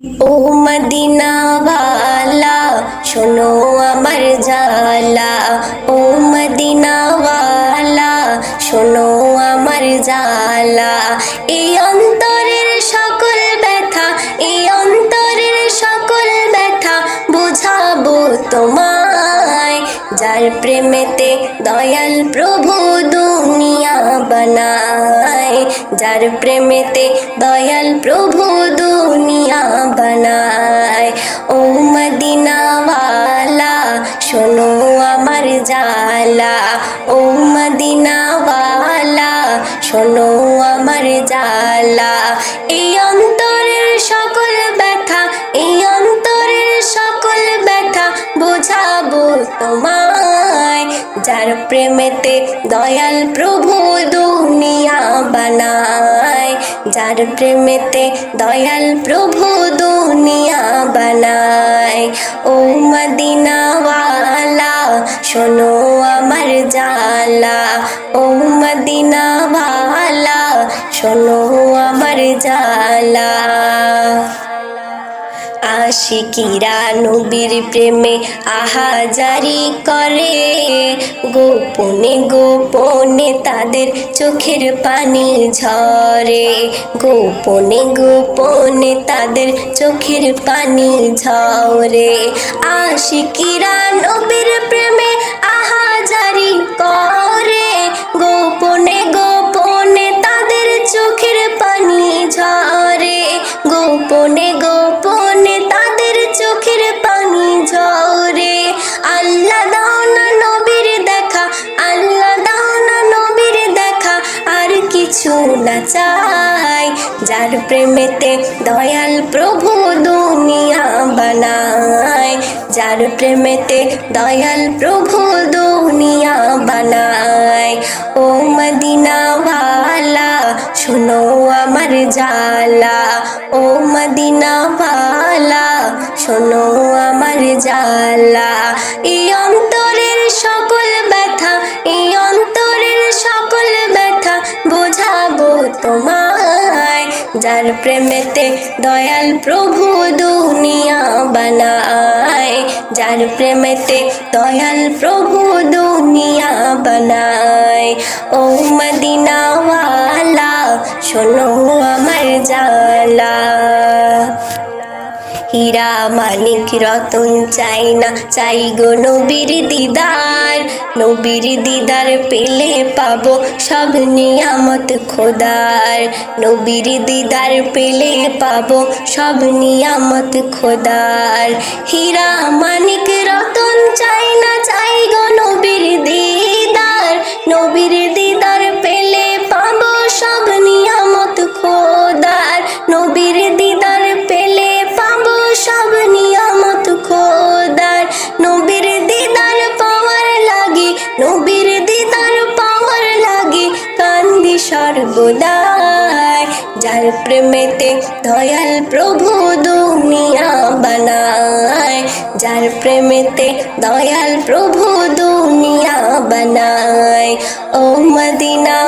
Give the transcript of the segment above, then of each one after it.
ও মদিনাওয়ালা শোনো আমার জালা ও মদিনাওয়ালা শোনো আমার জালা এই অন্তরের সকল ব্যথা, এই অন্তরের সকল ব্যথা বুঝাবো তোমায়। যার প্রেমেতে দয়াল প্রভু বানায়, যার প্রেমেতে দয়াল প্রভু দুনিয়া বানায়। ও মদিনাওয়ালা, শোনো আমার জালা ও মদিনাওয়ালা, শোনো আমার জালা যার প্রেমেতে দয়াল প্রভু দুনিয়া বানায়। যার প্রেমেতে দয়াল প্রভু দুনিয়া বানায়। ও মদিনাওয়ালা, শোনো আমার জালা ও মদিনাওয়ালা, শোনো আশিকিরা নবীর প্রেমে আহাজারি করে। গোপনে গোপনে তাদের চোখের পানি ঝরে। গোপনে গোপনে তাদের চোখের পানি ঝরে। আশিকিরা নবীর প্রেমে আহাজারি করে যার প্রেমেতে দয়াল প্রভু দুনিয়া বানায়। যার প্রেমেতে দয়াল প্রভু দুনিয়া বানায়। ও মদিনাওয়ালা, শোনো আমার জালা ও মদিনাওয়ালা, শোনো আমার জালা এই অন্তরের সকল ব্যথা এই অন্তরের সকল ব্যথা, বোঝাবো তোমায়। যার প্রেমেতে, দয়াল প্রভু দুনিয়া বানায়। যার প্রেমেতে, দয়াল প্রভু দুনিয়া বানায়। ও মদিনাওয়ালা, শোনো আমার জালা। হীরা মানিক রতন চাই না, চাই গো নবীর দিদার। নবীর দিদার পেলে পাবো সব নিয়ামত খোদার। নবীর দিদার পেলে পাবো সব নিয়ামত খোদার। হীরা মানিক রতন চাই না, চাই গো নবীর দিদার। নবীর দিদার দয়াল প্রভু দুনিয়া বানায় যার প্রেমেতে দয়াল প্রভু দুনিয়া বানায়। ও মদিনাওয়ালা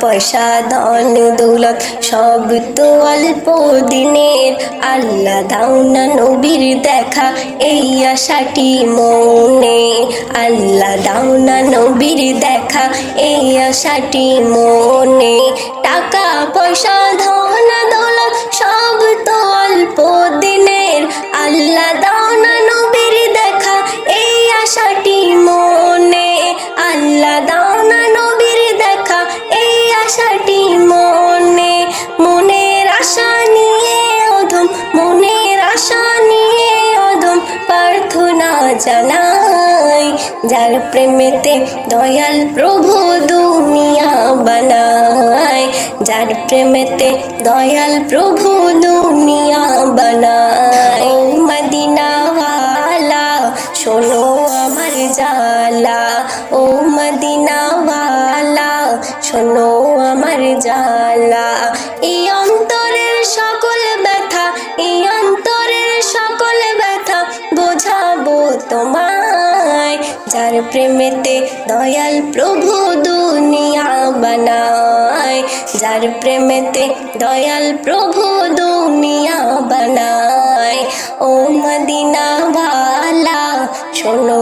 পয়সা, ধন, দৌলত, সব তো অল্প দিনের। আল্লাহ দাও না নবীর দেখা, এই আশাটি মনে। আল্লাহ দাও না নবীর দেখা, এই আশাটি মনে। টাকা, পয়সা, ধন জানাই, যার প্রেমেতে দয়াল প্রভু দুনিয়া বানায়, যার প্রেমেতে দয়াল প্রভু দুনিয়া বানায়। মদিনাওয়ালা শোনো আমার জালা ও মদিনাওয়ালা শোনো আমার জালা প্রেমেতে প্রেমেতে দয়াল প্রভু দুনিয়া বানায়। যার প্রেমেতে দয়াল প্রভু দুনিয়া বানায়। ও মদিনা ভালা শোনো